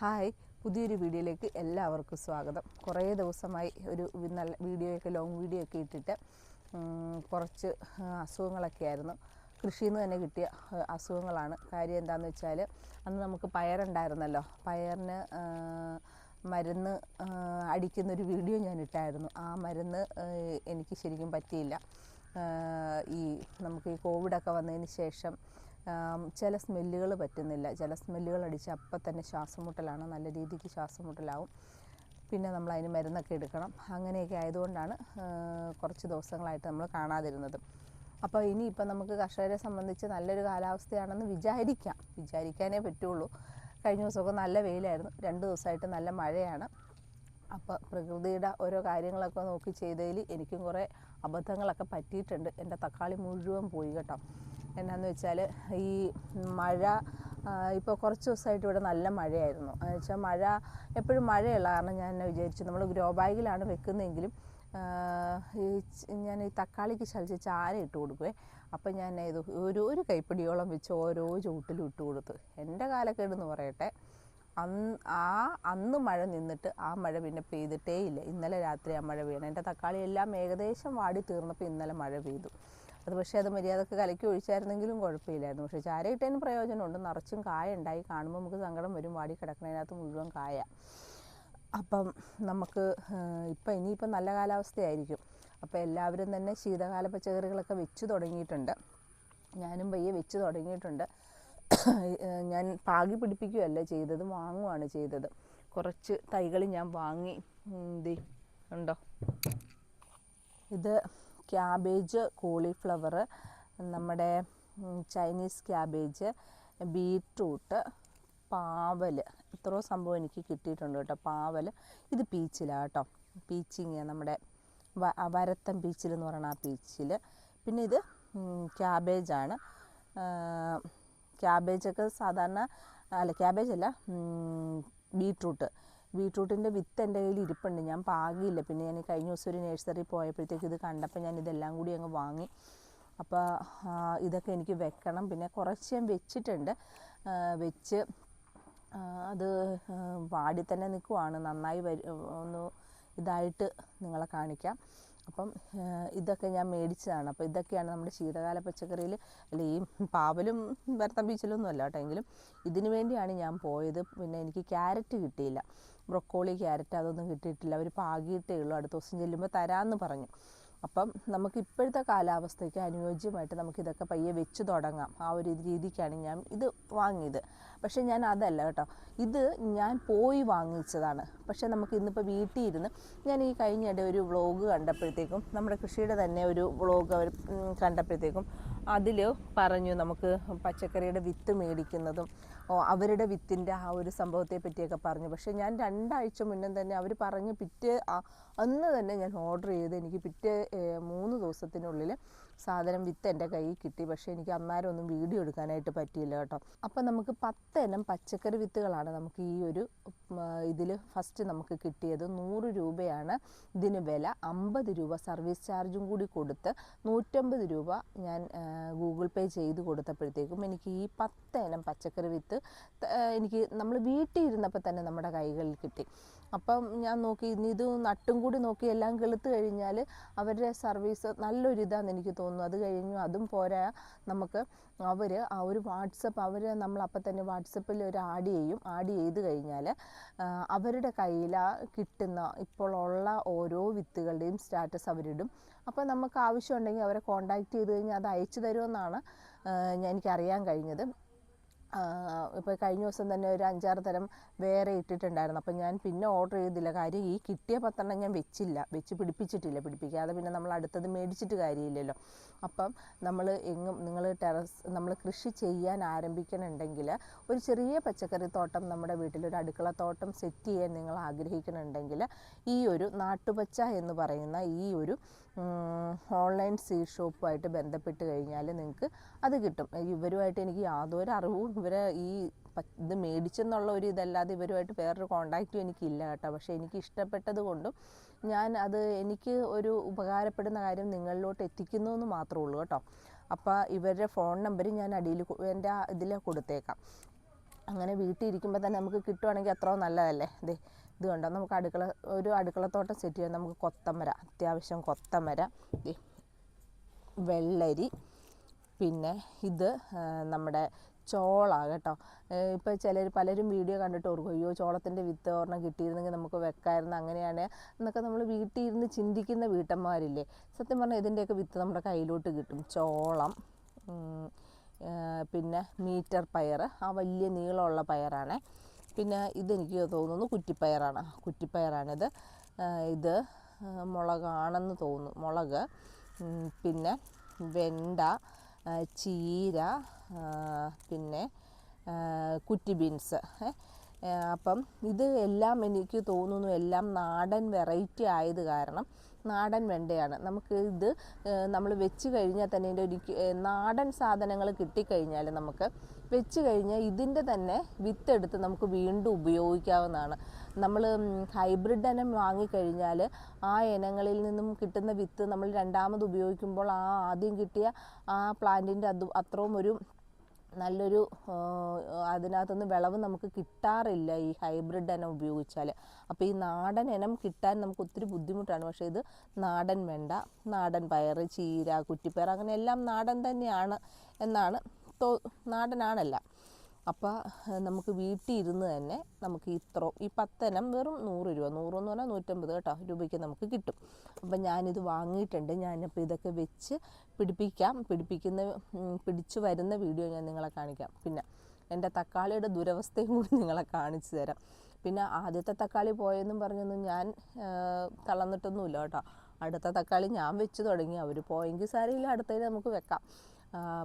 Hi പുതിയൊരു വീഡിയോയിലേക്ക് എല്ലാവർക്കും സ്വാഗതം. കുറേ ദിവസമായി ഒരു നല്ല വീഡിയോയൊക്കെ ലോങ് വീഡിയോ ഒക്കെ ഇട്ടിട്ട് കുറച്ച് അസുഖങ്ങളൊക്കെ ആയിരുന്നു. കൃഷിയിൽ നിന്ന് തന്നെ കിട്ടിയ അസുഖങ്ങളാണ്. കാര്യം എന്താണെന്ന് വെച്ചാൽ അന്ന് നമുക്ക് പയറുണ്ടായിരുന്നല്ലോ. പയറിന് മരുന്ന് അടിക്കുന്നൊരു വീഡിയോ ഞാൻ ഇട്ടായിരുന്നു. ആ മരുന്ന് എനിക്ക് ശരിക്കും പറ്റിയില്ല. ഈ നമുക്ക് ഈ കോവിഡൊക്കെ വന്നതിന് ശേഷം ചില സ്മെല്ലുകൾ പറ്റുന്നില്ല. ചില സ്മെല്ലുകൾ അടിച്ച് അപ്പം തന്നെ ശ്വാസം മുട്ടലാണ് നല്ല രീതിക്ക് ശ്വാസം മുട്ടലാവും പിന്നെ നമ്മൾ അതിന് മരുന്നൊക്കെ എടുക്കണം. അങ്ങനെയൊക്കെ ആയതുകൊണ്ടാണ് കുറച്ച് ദിവസങ്ങളായിട്ട് നമ്മൾ കാണാതിരുന്നത്. അപ്പോൾ ഇനിയിപ്പോൾ നമുക്ക് കർഷകരെ സംബന്ധിച്ച് നല്ലൊരു കാലാവസ്ഥയാണെന്ന് വിചാരിക്കാം. വിചാരിക്കാനേ പറ്റുള്ളൂ. കഴിഞ്ഞ ദിവസമൊക്കെ നല്ല വെയിലായിരുന്നു. രണ്ട് ദിവസമായിട്ട് നല്ല മഴയാണ്. അപ്പോൾ പ്രകൃതിയുടെ ഓരോ കാര്യങ്ങളൊക്കെ നോക്കി ചെയ്തതിൽ എനിക്കും കുറേ അബദ്ധങ്ങളൊക്കെ പറ്റിയിട്ടുണ്ട്. എന്റെ തക്കാളി മുഴുവൻ പോയി കേട്ടോ. എന്നാന്ന് വെച്ചാൽ ഈ മഴ ഇപ്പോൾ കുറച്ച് ദിവസമായിട്ട് ഇവിടെ നല്ല മഴയായിരുന്നു. എന്ന് വെച്ചാൽ മഴ എപ്പോഴും മഴയുള്ള കാരണം ഞാൻ വിചാരിച്ചു. നമ്മൾ ഗ്രോ ബാഗിലാണ് വെക്കുന്നതെങ്കിലും ഈ ഞാൻ ഈ തക്കാളിക്ക് ശലിച്ച് ചാര ഇട്ട് കൊടുക്കുവേ. അപ്പം ഞാൻ ഇത് ഒരു കൈപ്പിടിയോളം വെച്ച് ഓരോ ചൂട്ടിലും ഇട്ട് കൊടുത്തു. എന്റെ കാലക്കേടെന്ന് പറയട്ടെ അന്ന് ആ അന്ന് മഴ നിന്നിട്ട് ആ മഴ പിന്നെ പെയ്തിട്ടേ ഇല്ല ഇന്നലെ രാത്രി ആ മഴ വീണ് എന്റെ തക്കാളി എല്ലാം ഏകദേശം വാടി തീർന്നപ്പോൾ ഇന്നലെ മഴ പെയ്തു. അത് പക്ഷേ അത് മര്യാദയ്ക്ക് കലക്കി ഒഴിച്ചായിരുന്നെങ്കിലും കുഴപ്പമില്ലായിരുന്നു. പക്ഷേ ചാരയിട്ടതിന് പ്രയോജനമുണ്ട്. നിറച്ചും കായ ഉണ്ടായി കാണുമ്പോൾ നമുക്ക് സങ്കടം വരും. വാടി കിടക്കുന്നതിനകത്ത് മുഴുവൻ കായ. അപ്പം നമുക്ക് ഇപ്പം ഇനിയിപ്പം നല്ല കാലാവസ്ഥയായിരിക്കും. അപ്പോൾ എല്ലാവരും തന്നെ ശീതകാല പച്ചക്കറികളൊക്കെ വെച്ച് തുടങ്ങിയിട്ടുണ്ട്. ഞാനും പയ്യെ വെച്ച് തുടങ്ങിയിട്ടുണ്ട്. ഞാൻ പാകി പിടിപ്പിക്കുകയല്ല ചെയ്തത് വാങ്ങുവാണ് ചെയ്തത്. കുറച്ച് തൈകൾ ഞാൻ വാങ്ങി. ദേ ഉണ്ടോ ഇത് ക്യാബേജ് കോളിഫ്ലവർ നമ്മുടെ ചൈനീസ് ക്യാബേജ് ബീറ്റ്റൂട്ട് പാവൽ ഇത്രയോ സംഭവം എനിക്ക് കിട്ടിയിട്ടുണ്ട് കേട്ടോ. പാവൽ ഇത് പീച്ചിലാണ് കേട്ടോ. പീച്ചിങ് നമ്മുടെ വ വരത്തൻ പീച്ചിൽ എന്ന് പറയുന്ന ആ പീച്ചിൽ പിന്നെ ഇത് ക്യാബേജാണ് ക്യാബേജൊക്കെ സാധാരണ അല്ല ക്യാബേജ് അല്ല ബീട്രൂട്ട് ബീട്രൂട്ടിന്റെ വിത്ത് എന്റെ കയ്യിൽ ഇരിപ്പുണ്ട്. ഞാൻ പാകിയില്ല. പിന്നെ ഞാൻ കഴിഞ്ഞ ദിവസം ഒരു നഴ്സറി പോയപ്പോഴത്തേക്ക് ഇത് കണ്ടപ്പോൾ ഞാൻ ഇതെല്ലാം കൂടി അങ്ങ് വാങ്ങി. അപ്പോൾ ഇതൊക്കെ എനിക്ക് വെക്കണം. പിന്നെ കുറച്ച് ഞാൻ വെച്ചിട്ടുണ്ട്. വെച്ച് അത് വാടി തന്നെ നിൽക്കുവാണ് നന്നായി വരും ഒന്ന് ഇതായിട്ട് നിങ്ങളെ കാണിക്കാം. അപ്പം ഇതൊക്കെ ഞാൻ മേടിച്ചതാണ്. അപ്പോൾ ഇതൊക്കെയാണ് നമ്മുടെ ശീതകാല പച്ചക്കറിയിൽ അല്ല ഈ പാവലും വരത്തം ബീച്ചിലൊന്നും അല്ല കേട്ടോ. എങ്കിലും ഇതിനു വേണ്ടിയാണ് ഞാൻ പോയത്. പിന്നെ എനിക്ക് ക്യാരറ്റ് കിട്ടിയില്ല. ബ്രൊക്കോളി ക്യാരറ്റ് അതൊന്നും കിട്ടിയിട്ടില്ല. അവർ പാകിയിട്ടേ ഉള്ളൂ. അടുത്ത ദിവസം ചെല്ലുമ്പോൾ തരാമെന്ന് പറഞ്ഞു. അപ്പം നമുക്ക് ഇപ്പോഴത്തെ കാലാവസ്ഥയ്ക്ക് അനുയോജ്യമായിട്ട് നമുക്ക് ഇതൊക്കെ പയ്യെ വെച്ച് തുടങ്ങാം. ആ ഒരു രീതിക്കാണ് ഞാൻ ഇത് വാങ്ങിയത്. പക്ഷേ ഞാൻ അതല്ല കേട്ടോ. ഇത് ഞാൻ പോയി വാങ്ങിച്ചതാണ്. പക്ഷേ നമുക്ക് ഇന്നിപ്പോൾ വീട്ടിൽ ഇരുന്ന് ഞാൻ ഈ കഴിഞ്ഞിടെ ഒരു വ്ളോഗ് കണ്ടപ്പോഴത്തേക്കും നമ്മുടെ കൃഷിയുടെ തന്നെ ഒരു വ്ളോഗ് കണ്ടപ്പോഴത്തേക്കും അതിൽ പറഞ്ഞു നമുക്ക് പച്ചക്കറിയുടെ വിത്ത് മേടിക്കുന്നതും അവരുടെ വിത്തിന്റെ ആ ഒരു സംഭവത്തെ പറ്റിയൊക്കെ പറഞ്ഞു. പക്ഷേ ഞാൻ രണ്ടാഴ്ച മുന്നേ തന്നെ അവർ പറഞ്ഞ് പിറ്റേ അന്ന് തന്നെ ഞാൻ ഓർഡർ ചെയ്ത് എനിക്ക് പിറ്റേ മൂന്ന് ദിവസത്തിനുള്ളിൽ സാധനം വിത്ത് എന്റെ കയ്യിൽ കിട്ടി. പക്ഷേ എനിക്ക് അന്നേരം ഒന്നും വീഡിയോ എടുക്കാനായിട്ട് പറ്റിയില്ല കേട്ടോ. അപ്പം നമുക്ക് പത്തെണ്ണം പച്ചക്കറി വിത്തുകളാണ് നമുക്ക് ഈ ഒരു ഇതിൽ ഫസ്റ്റ് നമുക്ക് കിട്ടിയത്. നൂറ് രൂപയാണ് ഇതിന് വില. അമ്പത് രൂപ സർവീസ് ചാർജും കൂടി കൊടുത്ത് നൂറ്റമ്പത് രൂപ ഞാൻ ഗൂഗിൾ പേ ചെയ്ത് കൊടുത്തപ്പോഴത്തേക്കും എനിക്ക് ഈ പത്ത് ഇനം പച്ചക്കറി വിത്ത് എനിക്ക് നമ്മൾ വീട്ടിൽ ഇരുന്നപ്പോൾ തന്നെ നമ്മുടെ കൈകളിൽ കിട്ടി. അപ്പം ഞാൻ നോക്കി ഇത് നട്ടും കൂടി നോക്കി എല്ലാം കെളുത്ത് കഴിഞ്ഞാൽ അവരുടെ സർവീസ് നല്ലൊരിതാണെന്ന് എനിക്ക് തോന്നുന്നു. അത് കഴിഞ്ഞു അതും പോരാ. നമുക്ക് അവർ ആ ഒരു വാട്സപ്പ് അവർ നമ്മൾ അപ്പം തന്നെ വാട്സപ്പിൽ ഒരു ആഡ് ചെയ്യും. ആഡ് ചെയ്ത് കഴിഞ്ഞാൽ അവരുടെ കയ്യിൽ കിട്ടുന്ന ഇപ്പോൾ ഉള്ള ഓരോ വിത്തുകളുടെയും സ്റ്റാറ്റസ് അവരിടും. അപ്പോൾ നമുക്ക് ആവശ്യമുണ്ടെങ്കിൽ അവരെ കോൺടാക്റ്റ് ചെയ്ത് കഴിഞ്ഞാൽ അത് അയച്ചു തരുമെന്നാണ് എനിക്കറിയാൻ കഴിഞ്ഞത്. ഇപ്പോൾ കഴിഞ്ഞ ദിവസം തന്നെ ഒരു അഞ്ചാറ് തരം വേറെ ഇട്ടിട്ടുണ്ടായിരുന്നു. അപ്പം ഞാൻ പിന്നെ ഓർഡർ ചെയ്തില്ല. കാര്യം ഈ കിട്ടിയ പത്തെണ്ണം ഞാൻ വെച്ചില്ല. വെച്ച് പിടിപ്പിച്ചിട്ടില്ല. പിടിപ്പിക്കാതെ പിന്നെ നമ്മൾ അടുത്തത് മേടിച്ചിട്ട് കാര്യമില്ലല്ലോ. അപ്പം നമ്മൾ എങ്ങും നിങ്ങൾ ടെറസ് നമ്മൾ കൃഷി ചെയ്യാൻ ആരംഭിക്കണമെങ്കിൽ ഒരു ചെറിയ പച്ചക്കറി തോട്ടം നമ്മുടെ വീട്ടിൽ ഒരു അടുക്കള തോട്ടം സെറ്റ് ചെയ്യാൻ നിങ്ങൾ ആഗ്രഹിക്കുന്നുണ്ടെങ്കിൽ ഈ ഒരു നാട്ടുപച്ച എന്ന് പറയുന്ന ഈ ഒരു ഓൺലൈൻ സീ ഷോപ്പുമായിട്ട് ബന്ധപ്പെട്ട് കഴിഞ്ഞാൽ നിങ്ങൾക്ക് അത് കിട്ടും. ഇവരുമായിട്ട് എനിക്ക് യാതൊരു അറിവും ഇവരെ ഈ ഇത് മേടിച്ചെന്നുള്ള ഒരു ഇതല്ലാതെ ഇവരുമായിട്ട് വേറൊരു കോണ്ടാക്റ്റും എനിക്കില്ല കേട്ടോ. പക്ഷേ എനിക്ക് ഇഷ്ടപ്പെട്ടത് കൊണ്ടും ഞാൻ അത് എനിക്ക് ഒരു ഉപകാരപ്പെടുന്ന കാര്യം നിങ്ങളിലോട്ട് എത്തിക്കുന്നു എന്ന് മാത്രമേ ഉള്ളൂ കേട്ടോ. അപ്പോൾ ഇവരുടെ ഫോൺ നമ്പർ ഞാൻ അടിയിൽ എന്റെ ഇതിൽ കൊടുത്തേക്കാം. അങ്ങനെ വീട്ടിൽ ഇരിക്കുമ്പോൾ തന്നെ നമുക്ക് കിട്ടുവാണെങ്കിൽ അത്രയും നല്ലതല്ലേ? ദേ ഇത് കണ്ടോ നമുക്ക് അടുക്കള ഒരു അടുക്കളത്തോട്ടം സെറ്റ് ചെയ്യാൻ നമുക്ക് കൊത്തമര അത്യാവശ്യം കൊത്തമര. വെള്ളരി പിന്നെ ഇത് നമ്മുടെ ചോള കേട്ടോ. ഇപ്പോൾ ചിലർ പലരും വീഡിയോ കണ്ടിട്ട് ഓർക്കും അയ്യോ ചോളത്തിന്റെ വിത്ത് ഒരെണ്ണം കിട്ടിയിരുന്നെങ്കിൽ നമുക്ക് വെക്കായിരുന്നു അങ്ങനെയാണ് എന്നൊക്കെ നമ്മൾ വീട്ടിൽ ഇരുന്ന് ചിന്തിക്കുന്ന വീട്ടമ്മമാരില്ലേ? സത്യം പറഞ്ഞാൽ ഇതിന്റെയൊക്കെ വിത്ത് നമ്മുടെ കയ്യിലോട്ട് കിട്ടും. ചോളം പിന്നെ മീറ്റർ പയർ ആ വലിയ നീളമുള്ള പയറാണ്. പിന്നെ ഇതെനിക്ക് തോന്നുന്നു കുറ്റിപ്പയറാണ്. കുറ്റിപ്പയറാണിത്. ഇത് മുളകാണെന്ന് തോന്നുന്നു. മുളക് പിന്നെ വെണ്ട ചീര പിന്നെ കുറ്റി ബീൻസ് അപ്പം ഇത് എല്ലാം എനിക്ക് തോന്നുന്നു എല്ലാം നാടൻ വെറൈറ്റി ആയത് കാരണം നാടൻ വെണ്ടയാണ്. നമുക്ക് ഇത് നമ്മൾ വെച്ച് കഴിഞ്ഞാൽ തന്നെ ഇതിന്റെ ഒരു നാടൻ സാധനങ്ങൾ കിട്ടിക്കഴിഞ്ഞാൽ നമുക്ക് വെച്ച് കഴിഞ്ഞാൽ ഇതിന്റെ തന്നെ വിത്തെടുത്ത് നമുക്ക് വീണ്ടും ഉപയോഗിക്കാവുന്നതാണ്. നമ്മൾ ഹൈബ്രിഡ് ഇനം വാങ്ങിക്കഴിഞ്ഞാൽ ആ ഇനങ്ങളിൽ നിന്നും കിട്ടുന്ന വിത്ത് നമ്മൾ രണ്ടാമത് ഉപയോഗിക്കുമ്പോൾ ആ ആദ്യം കിട്ടിയ ആ പ്ലാന്റിന്റെ അത് അത്രയും ഒരു നല്ലൊരു അതിനകത്തുനിന്ന് വിളവ് നമുക്ക് കിട്ടാറില്ല ഈ ഹൈബ്രിഡ് ഇനം ഉപയോഗിച്ചാൽ അപ്പോൾ ഈ നാടൻ ഇനം കിട്ടാൻ നമുക്ക് ഒത്തിരി ബുദ്ധിമുട്ടാണ്. പക്ഷേ ഇത് നാടൻ വെണ്ട നാടൻ പയർ ചീര കുറ്റിപ്പയർ അങ്ങനെ എല്ലാം നാടൻ തന്നെയാണ് എന്നാണ് തോ നാടനാണല്ല. അപ്പോൾ നമുക്ക് വീട്ടിൽ ഇരുന്ന് തന്നെ നമുക്ക് ഇത്ര ഈ പത്തനം വെറും നൂറ് രൂപ നൂറെന്ന് പറഞ്ഞാൽ നൂറ്റമ്പത് കേട്ടോ രൂപയ്ക്ക് നമുക്ക് കിട്ടും. അപ്പം ഞാനിത് വാങ്ങിയിട്ടുണ്ട്. ഞാനപ്പോൾ ഇതൊക്കെ വെച്ച് പിടിപ്പിക്കാം. പിടിപ്പിക്കുന്ന പിടിച്ചു വരുന്ന വീഡിയോ ഞാൻ നിങ്ങളെ കാണിക്കാം. പിന്നെ എന്റെ തക്കാളിയുടെ ദുരവസ്ഥയും കൂടി നിങ്ങളെ കാണിച്ചു തരാം. പിന്നെ ആദ്യത്തെ തക്കാളി പോയെന്നും പറഞ്ഞൊന്നും ഞാൻ തളർന്നിട്ടൊന്നുമില്ല കേട്ടോ. അടുത്ത തക്കാളി ഞാൻ വെച്ച് തുടങ്ങി. അവർ പോയെങ്കിൽ സാരമില്ല അടുത്തതിൽ നമുക്ക് വെക്കാം.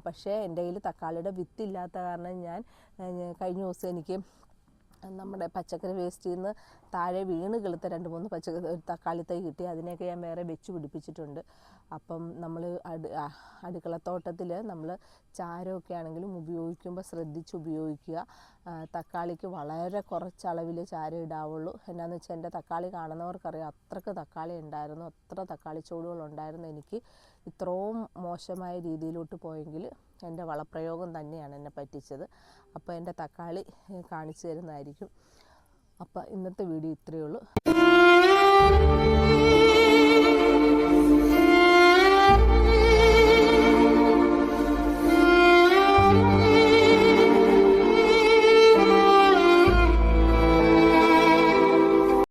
പക്ഷേ എന്റെ കയ്യിൽ തക്കാളിയുടെ വിത്തില്ലാത്ത കാരണം ഞാൻ കഴിഞ്ഞ ദിവസം എനിക്ക് നമ്മുടെ പച്ചക്കറി വേസ്റ്റിൽ നിന്ന് താഴെ വീണ് കിളുത്ത രണ്ട് മൂന്ന് പച്ചക്കറി തക്കാളി തൈ കിട്ടി. അതിനെയൊക്കെ ഞാൻ വേറെ വെച്ച് പിടിപ്പിച്ചിട്ടുണ്ട്. അപ്പം നമ്മൾ അടു അടുക്കളത്തോട്ടത്തിൽ നമ്മൾ ചാരമൊക്കെ ആണെങ്കിലും ഉപയോഗിക്കുമ്പോൾ ശ്രദ്ധിച്ച് ഉപയോഗിക്കുക. തക്കാളിക്ക് വളരെ കുറച്ച് അളവിൽ ചാരം ഇടാവുള്ളൂ. എന്നാന്ന് വെച്ചാൽ എന്റെ തക്കാളി കാണുന്നവർക്കറിയാം അത്രയ്ക്ക് തക്കാളി ഉണ്ടായിരുന്നു. അത്ര തക്കാളി ചൂടുകളുണ്ടായിരുന്നു എനിക്ക്. ഇത്രയും മോശമായ രീതിയിലോട്ട് പോയെങ്കിൽ എന്റെ വളപ്രയോഗം തന്നെയാണ് എന്നെ പറ്റിച്ചത്. അപ്പോൾ എന്റെ തക്കാളി കാണിച്ചു തരുന്നതായിരിക്കും. അപ്പോൾ ഇന്നത്തെ വീഡിയോ ഇത്രയേ ഉള്ളൂ.